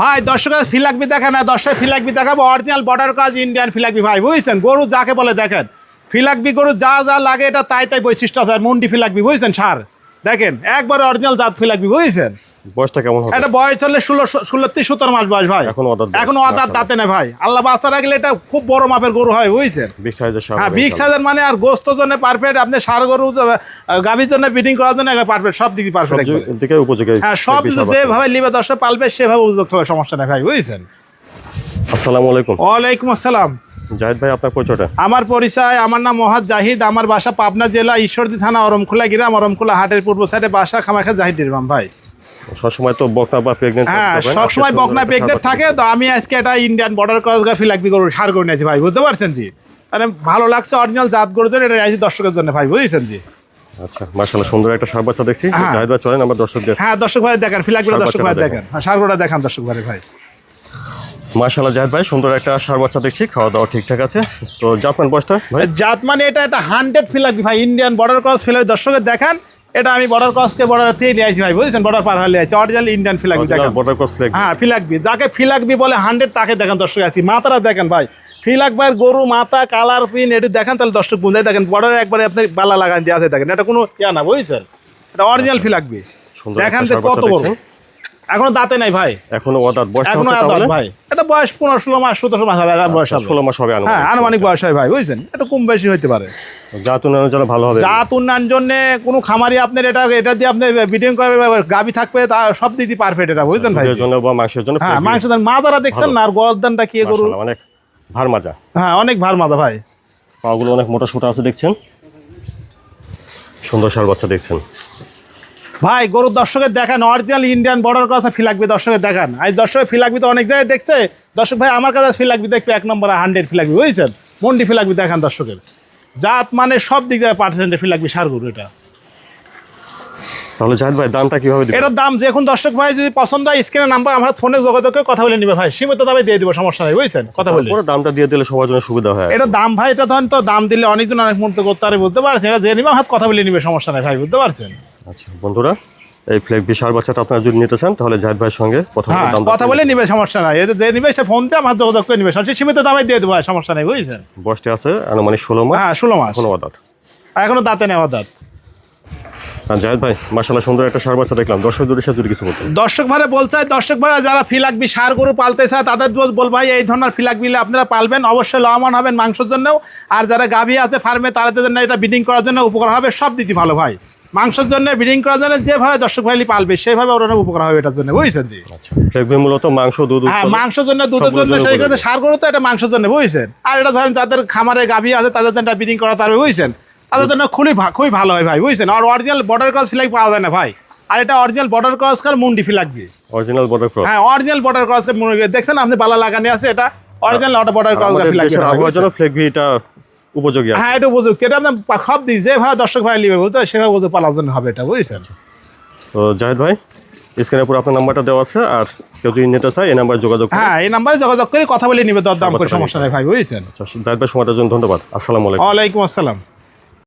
ভাই, দর্শকের ফিলাকবি দেখেন না দর্শক ফিলাকবি দেখাবো। অরিজিনাল বর্ডার কাজ ইন্ডিয়ান ফিলাকবি ভাই, বুঝছেন? গরু যাকে বলে দেখেন ফিলাকবি গরু যা যা লাগে এটা তাই তাই বৈশিষ্ট্য আছে মুন্ডি ফিলাকবি বুঝছেন, সার? দেখেন, একবার অরিজিনাল জাত ফিলাকবি বুঝছেন? বয়সটা কেমন হবে? এটা বয়স হলে ষোলো ষোলো থেকে সতেরো মাস বয়স ভাই। এখনও বয়স, এখনও দাঁতে নেই ভাই। আল্লাহ বাস্তা রাখলে এটা খুব বড় মাপের গরু হয় বুঝছেন? বিগ সাইজের হ্যাঁ বিগ সাইজের মানে আর গোস্ত জন্য পারফেক্ট আপনি সার গরু গাভীর জন্য বিডিং করার জন্য পারফেক্ট সব দিকে পারফেক্ট দিকে উপযোগী হ্যাঁ সব যেভাবে লিবে দশটা পালবে সেভাবে উপযুক্ত হবে সমস্যা নেই ভাই বুঝছেন? আসসালামু আলাইকুম। ওয়ালাইকুম আসসালাম। জাহিদ ভাই আপনার পরিচয়টা? আমার পরিচয় আমার নাম মহাদ জাহিদ আমার বাসা পাবনা জেলা ঈশ্বরদী থানা অরমখোলা গ্রাম অরমখোলা হাটের পূর্ব সাইডে বাসা খামাখা জাহিদ ইরমাম ভাই। সবসময় তো বকনা বা প্রেগনেন্ট হ্যাঁ সবসময় বকনা প্রেগনেন্ট থাকে তো আমি আজকে একটা ইন্ডিয়ান বর্ডার ক্রসগ্রাফি লাগবে গরু সার করে নিয়েছি ভাই বুঝতে পারছেন জি? মানে ভালো লাগছে অরিজিনাল জাত গরুর জন্য এটা দর্শকের জন্য ভাই বুঝেছেন জি? আচ্ছা মাশাআল্লাহ সুন্দর একটা সার বাচ্চা দেখছি। হ্যাঁ। জাহিদ ভাই চলেন আমরা দর্শকদের হ্যাঁ দর্শক ভাই দেখেন ফিলাকগুলো দর্শক ভাই দেখেন। হ্যাঁ সারগুলো দেখান দর্শক ভাই ভাই। মাশাআল্লাহ জাহিদ ভাই সুন্দর একটা সার বাচ্চা দেখছি খাওয়া দাওয়া ঠিকঠাক আছে। তো জাতমান বয়সটা ভাই? জাত মানে এটা একটা হান্ড্রেড ফিলাকবি ভাই ইন্ডিয়ান বর্ডার ক্রস ফিলাকবি দর্শকের দেখান। এটা আমি বর্ডার ক্রসকে বর্ডার থেকে নিয়ে আসি ভাই বুঝেছেন? বর্ডার পার হয়ে আসছি অরিজিনাল ইন্ডিয়ান দেখেন। বর্ডার ক্রস ফ্ল্যাগ হ্যাঁ ফিলাকবি যাকে ফিলাকবি বলে হান্ড্রেড তাকে দেখেন দর্শক আছি মাথাটা দেখেন ভাই। ফিলাক ভাইয়ের গরু মাথা কালার পিন এটি দেখেন তাহলে দর্শক বুঝাই দেখেন বর্ডার একবারে আপনি বালা লাগান দিয়ে আছে দেখেন। এটা কোনো ইয়া না বুঝছেন? এটা অরিজিনাল ফিলাকবি সুন্দর দেখেন কত বড়। এখনও দাঁতে নাই ভাই। এখনও ওদাত বয়সটা এখনও তাহলে? ভাই। এটা বয়স পনেরো ষোলো মাস সতেরো মাস হবে বয়স হবে। 16 মাস হবে হ্যাঁ আনুমানিক বয়স হয় ভাই বুঝছেন? এটা কম বেশি হইতে পারে। জাত উন্নয়নের জন্য ভালো হবে। জাত উন্নয়ন জন্য কোনো খামারি আপনার এটা এটা দিয়ে আপনি বিডিং করবে গাবি থাকবে তা সব দিক দিয়ে পারফেক্ট এটা বুঝলেন ভাই? জন্য বা মাংসের জন্য হ্যাঁ মাংস দেন মাজারা দেখছেন না আর গরদানটা কি গরু? অনেক ভার মাজা। হ্যাঁ অনেক ভার মাজা ভাই। পাগুলো অনেক মোটা সোটা আছে দেখছেন? সুন্দর সার বাচ্চা দেখছেন। ভাই, গরুর দর্শকের দেখান অরিজিনাল ইন্ডিয়ান বর্ডার কথা ফি লাগবে, দর্শকের দেখান। আজ দর্শকের ফি লাগবে তো অনেক জায়গায় দেখছে। দর্শক ভাই, আমার কাছে ফি লাগবে, দেখবে এক নম্বর হান্ড্রেড ফি লাগবে, বুঝেছেন? মন্ডি ফি লাগবে, দেখান দর্শকের। জাত মানে সব দিক দিয়ে পার্সেন্টে ফি লাগবে সার গরু এটা। তাহলে জাহিদ ভাই দামটা কীভাবে দিবেন? এটার দাম যে এখন দর্শক ভাই যদি পছন্দ হয় স্ক্রিনে নাম্বার আমার ফোনে যোগাযোগ করে কথা বলে নিবে ভাই। সীমিত দামে দিয়ে দিব সমস্যা নেই বুঝছেন? কথা বলে পুরো দামটা দিয়ে দিলে সবার জন্য সুবিধা হয়। এটা দাম ভাই এটা ধরেন তো দাম দিলে অনেকজন অনেক মুহূর্তে করতে পারে বুঝতে পারছেন? এটা যে নিবে আমার কথা বলে নিবে সমস্যা নেই ভাই বুঝতে পারছেন? আচ্ছা বন্ধুরা এই ফ্লেগ বিশাল বাচ্চাটা আপনারা যদি নিতে চান তাহলে জাহিদ ভাইয়ের সঙ্গে কথা বলে হ্যাঁ দাম কথা বলে নিবে সমস্যা নাই। এটা যে নিবে সে ফোন দিয়ে আমার যোগাযোগ করে নিবে। সে সীমিত দামে দিয়ে দেবো সমস্যা নাই বুঝছেন? বয়সটি আছে আনুমানিক ষোলো মাস। হ্যাঁ ষোলো মাস। কোনো আদাত এখনও দাঁতে নেওয়া দাঁত। জাহিদ ভাই মাসাল্লাহ সুন্দর একটা সার বাচ্চা দেখলাম। সাথে কিছু বলতেন। দর্শক বলছে দর্শক যারা ফিলাকবি সার গরু পালতে চায় তাদের বল- ভাই এই ধরনের ফিলাকবিলে আপনারা পালবেন অবশ্যই লাভবান হবেন মাংসের জন্যও। আর যারা গাভী আছে ফার্মে তাদের জন্য এটা বিডিং করার জন্য উপকার হবে সব দিকে ভালো ভাই। মাংসের জন্য বিডিং করার জন্য যেভাবে দর্শক ভাই পালবে সেভাবে ওরা উপকার হবে এটার জন্য বুঝছেন জি? আচ্ছা মূলত মাংস দুধ হ্যাঁ মাংসের জন্য দুধের জন্য সেই। ক্ষেত্রে সার গরু তো এটা মাংসের জন্য বুঝছেন? আর এটা ধরেন যাদের খামারে গাভী আছে তাদের জন্য বিডিং করা তার বুঝছেন? তাদের জন্য খুবই খুবই ভালো হয় ভাই বুঝছেন? আর অরিজিনাল বর্ডার ক্রস ফিলাক পাওয়া যায় না ভাই। আর এটা অরিজিনাল বর্ডার ক্রস কার মুন্ডি ফিলাকবি অরিজিনাল বর্ডার ক্রস হ্যাঁ অরিজিনাল বর্ডার ক্রস মুন্ডি দেখছেন আপনি বালা লাগানি আছে এটা অরিজিনাল অটো বর্ডার ক্রস ফিলাকবি দেশের আবহাওয়ার জন্য ফ্লেগ ভিটা উপযোগী হ্যাঁ এটা উপযুক্ত। এটা আপনি সব দিই যেভাবে দর্শক ভাই নিবে বুঝতে সেভাবে বুঝতে পালার জন্য হবে এটা বুঝছেন? তো জাহিদ ভাই স্ক্রিনের উপর আপনার নাম্বারটা দেওয়া আছে আর কেউ যদি নিতে চায় এই নাম্বার যোগাযোগ হ্যাঁ এই নাম্বারে যোগাযোগ করে কথা বলে নিবে দর দাম করে সমস্যা নেই ভাই। বুঝছেন? আচ্ছা জাহিদ ভাই সময়টার জন্য ধন্যবাদ। আসসালামু আলাইকুম। ওয়ালাইকুম আসসালাম।